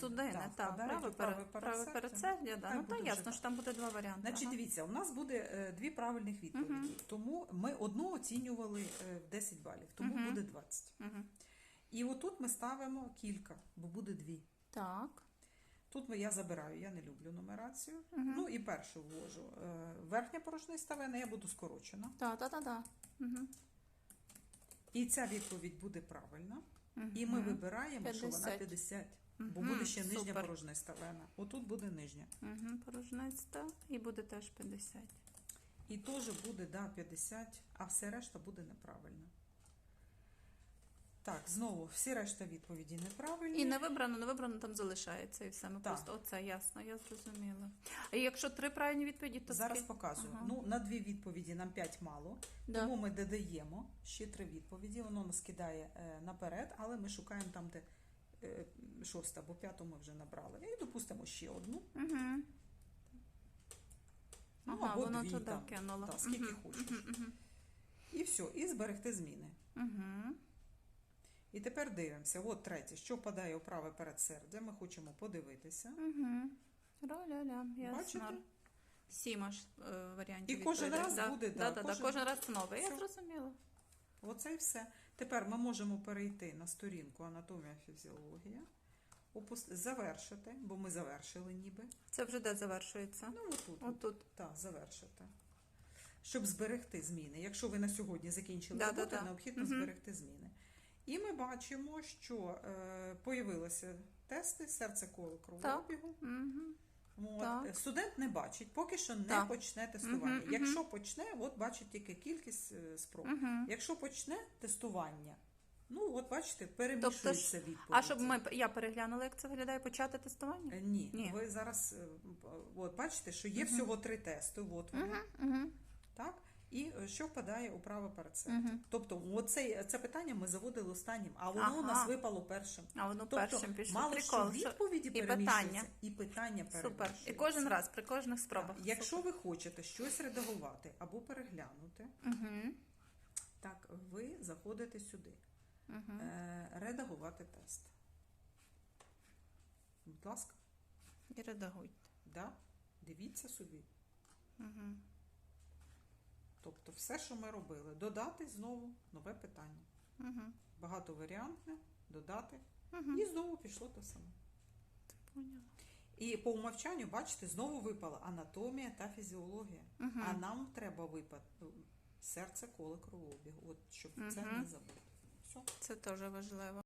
Судини, да, так, впадають праве, праве праве передсердя. да. Ну вже ясно, так. що там буде два варіанти. Значить, ага. дивіться, у нас буде е, дві правильних відповіді. Тому ми одну оцінювали е, в 10 балів, тому Мгм. буде 20. Мгм. І отут ми ставимо кілька, бо буде дві. Так. Тут ми, я забираю, я не люблю нумерацію. Мгм. Ну і першу ввожу. Е, Верхня порожнина ставина, я буду скорочена. Так, так, так, так. Угу. І ця відповідь буде правильна. І ми вибираємо, що вона 50. 50. Бо буде ще нижня супер. порожнина ставина. Отут буде нижня. Угу, порожниця і буде теж 50. І теж буде, да, 50, а все решта буде неправильно. Так, знову всі решта відповіді неправильні. І не вибрано, не вибрано там залишається і все. Ми Так. просто оце ясно, я зрозуміла. А якщо три правильні відповіді, то Зараз скільки? показую. Ага. Ну, на дві відповіді нам 5 мало. Да. Тому ми додаємо ще три відповіді. Воно нас кидає е, наперед, але ми шукаємо там, де шоста або п'яту ми вже набрали. І допустимо ще одну. Угу. Ну, Ага, або воно дві туди там. кинуло. Та, скільки Мгм, хочеш. мгм. І все, і зберегти зміни. Угу. І тепер дивимося. От третє, що впадає у праве передсердя. Ми хочемо подивитися. Угу. Ля-ля-ля, Бачите? Сім аж е, варіантів. І кожен відповідей. раз да. буде, да, да, да, да, кожен- кожен раз нове. Я зрозуміла. Оце і все. Тепер ми можемо перейти на сторінку анатомія фізіологія, опус- завершити, бо ми завершили ніби. Це вже де завершується? Ну, отут. Отут. Так, завершити. Щоб зберегти зміни. Якщо ви на сьогодні закінчили Да, роботу, да, да. необхідно Мгм. зберегти зміни. І ми бачимо, що е, появилися тести серце коло кровообігу. Угу. От, е, Студент не бачить, поки що не Так. почне тестування. Мгм. Якщо почне, от бачить тільки кількість е, спроб. Угу. Якщо почне тестування, ну от бачите, перемішується Тобто відповідь. А щоб ми я переглянула, як це виглядає, почати тестування? Е, Ні, Ні. ви зараз от бачите, що є всього три тести. От вони, Угу. так? І е, що впадає у право передсердя. Угу. Тобто, оце, це питання ми заводили останнім, а воно у нас випало першим. А воно Тобто, першим пішло. мало Прикол. що відповіді і питання. і питання Супер. І кожен раз при кожних спробах. Так, Якщо ви хочете щось редагувати або переглянути, Угу. так ви заходите сюди. Угу. Редагувати тест. Будь ласка, І редагуйте. да? дивіться собі. Угу. Тобто все, що ми робили, додати знову нове питання. Угу. Багатоваріантне, додати. Угу. І знову пішло те саме. Поняла. І по умовчанню, бачите, знову випала анатомія та фізіологія. Угу. А нам треба випати серце коло кровообігу. От щоб це не забути. Все. Це теж важливо.